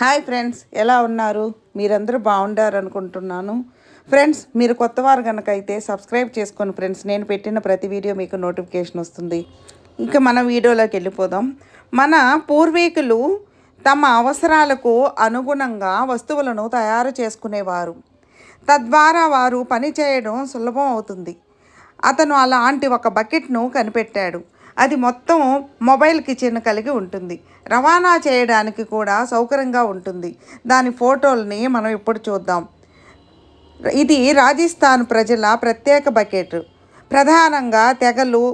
Hi friends ఎలా ఉన్నారు? మీరందరూ బాగుండారు అనుకుంటున్నాను ఫ్రెండ్స్ మీరు కొత్త వారు కనుక అయితే సబ్స్క్రైబ్ చేసుకోండి ఫ్రెండ్స్ నేను పెట్టిన ప్రతి వీడియో మీకు నోటిఫికేషన్ వస్తుంది. ఇంకా మన వీడియోలోకి వెళ్ళిపోదాం. మన పూర్వీకులు తమ అవసరాలకు అనుగుణంగా వస్తువులను తయారు చేసుకునేవారు. తద్వారా వారు పని చేయడం సులభం అవుతుంది. అతను అలాంటి ఒక బకెట్ను కనిపెట్టాడు. అది మొత్తం మొబైల్ కిచెన్ కలిగి ఉంటుంది. రవాణా చేయడానికి కూడా సౌకర్యంగా ఉంటుంది. దాని ఫోటోల్ని మనం ఇప్పుడు చూద్దాం. ఇది రాజస్థాన్ ప్రజల ప్రత్యేక బకెట్. ప్రధానంగా తెగలు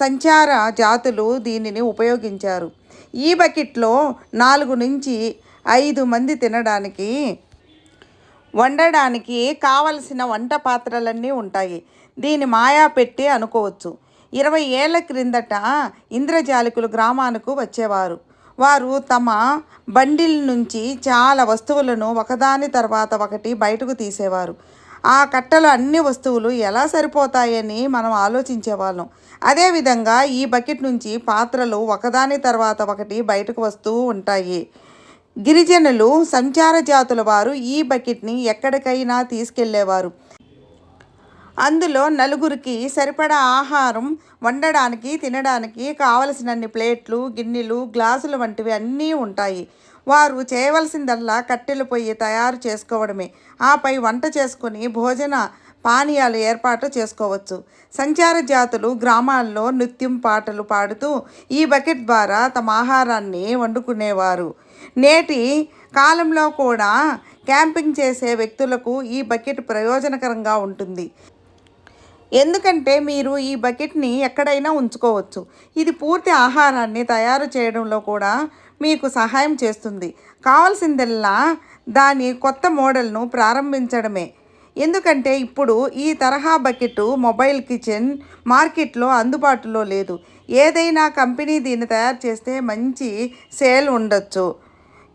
సంచార జాతులు దీనిని ఉపయోగించారు. ఈ బకెట్లో నాలుగు నుంచి ఐదు మంది తినడానికి వండడానికి కావలసిన వంట పాత్రలన్నీ ఉంటాయి. దీని మాయా పెట్టి అనుకోవచ్చు. ఇరవై ఏళ్ళ క్రిందట ఇంద్రజాలికులు గ్రామానికి వచ్చేవారు. వారు తమ బండిల్ నుంచి చాలా వస్తువులను ఒకదాని తర్వాత ఒకటి బయటకు తీసేవారు. ఆ కట్టలు అన్ని వస్తువులు ఎలా సరిపోతాయని మనం ఆలోచించేవాళ్ళం. అదేవిధంగా ఈ బకెట్ నుంచి పాత్రలు ఒకదాని తర్వాత ఒకటి బయటకు వస్తూ ఉంటాయి. గిరిజనులు సంచార జాతుల వారు ఈ బకెట్ని ఎక్కడికైనా తీసుకెళ్ళేవారు. అందులో నలుగురికి సరిపడా ఆహారం వండడానికి తినడానికి కావలసినన్ని ప్లేట్లు గిన్నెలు గ్లాసులు వంటివి అన్నీ ఉంటాయి. వారు చేయవలసిందల్లా కట్టెలు పొయ్యి తయారు చేసుకోవడమే. ఆపై వంట చేసుకుని భోజన పానీయాలు ఏర్పాటు చేసుకోవచ్చు. సంచార జాతులు గ్రామాల్లో నృత్యం పాటలు పాడుతూ ఈ బకెట్ ద్వారా తమ ఆహారాన్ని వండుకునేవారు. నేటి కాలంలో కూడా క్యాంపింగ్ చేసే వ్యక్తులకు ఈ బకెట్ ప్రయోజనకరంగా ఉంటుంది. ఎందుకంటే మీరు ఈ బకెట్ని ఎక్కడైనా ఉంచుకోవచ్చు. ఇది పూర్తి ఆహారాన్ని తయారు చేయడంలో కూడా మీకు సహాయం చేస్తుంది. కావాల్సిందల్లా దాని కొత్త మోడల్ను ప్రారంభించడమే. ఎందుకంటే ఇప్పుడు ఈ తరహా బకెట్ మొబైల్ కిచెన్ మార్కెట్లో అందుబాటులో లేదు. ఏదైనా కంపెనీ దీన్ని తయారు చేస్తే మంచి సేల్ ఉండొచ్చు.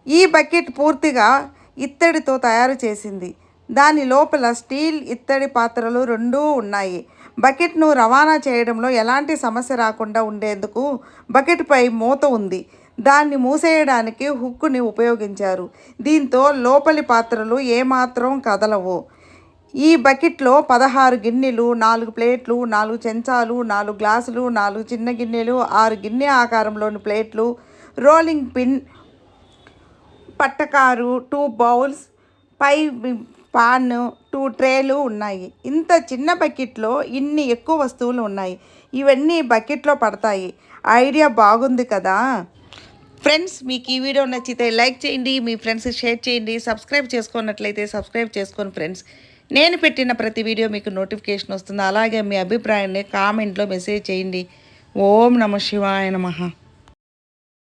ఈ బకెట్ పూర్తిగా ఇత్తడితో తయారు చేసింది. దాని లోపల స్టీల్ ఇత్తడి పాత్రలు రెండూ ఉన్నాయి. బకెట్ను రవాణా చేయడంలో ఎలాంటి సమస్య రాకుండా ఉండేందుకు బకెట్పై మూత ఉంది. దాన్ని మూసేయడానికి హుక్కుని ఉపయోగించారు. దీంతో లోపలి పాత్రలు ఏమాత్రం కదలవు. ఈ బకెట్లో పదహారు గిన్నెలు నాలుగు ప్లేట్లు నాలుగు చెంచాలు నాలుగు గ్లాసులు నాలుగు చిన్న గిన్నెలు ఆరు గిన్నె ఆకారంలోని ప్లేట్లు rolling pin పట్టకారు two bowls pie pan two ట్రేలు ఉన్నాయి. ఇంత చిన్న బకెట్లో ఇన్ని ఎక్కువ వస్తువులు ఉన్నాయి. ఇవన్నీ బకెట్లో పడతాయి. ఐడియా బాగుంది కదా? ఫ్రెండ్స్ మీకు ఈ వీడియో నచ్చితే లైక్ చేయండి మీ ఫ్రెండ్స్ షేర్ చేయండి సబ్స్క్రైబ్ చేసుకున్నట్లయితే సబ్స్క్రైబ్ చేసుకోండి ఫ్రెండ్స్. నేను పెట్టిన ప్రతి వీడియో మీకు నోటిఫికేషన్ వస్తుంది. అలాగే మీ అభిప్రాయాన్ని కామెంట్లో మెసేజ్ చేయండి. ఓం నమ శివాయ నమ.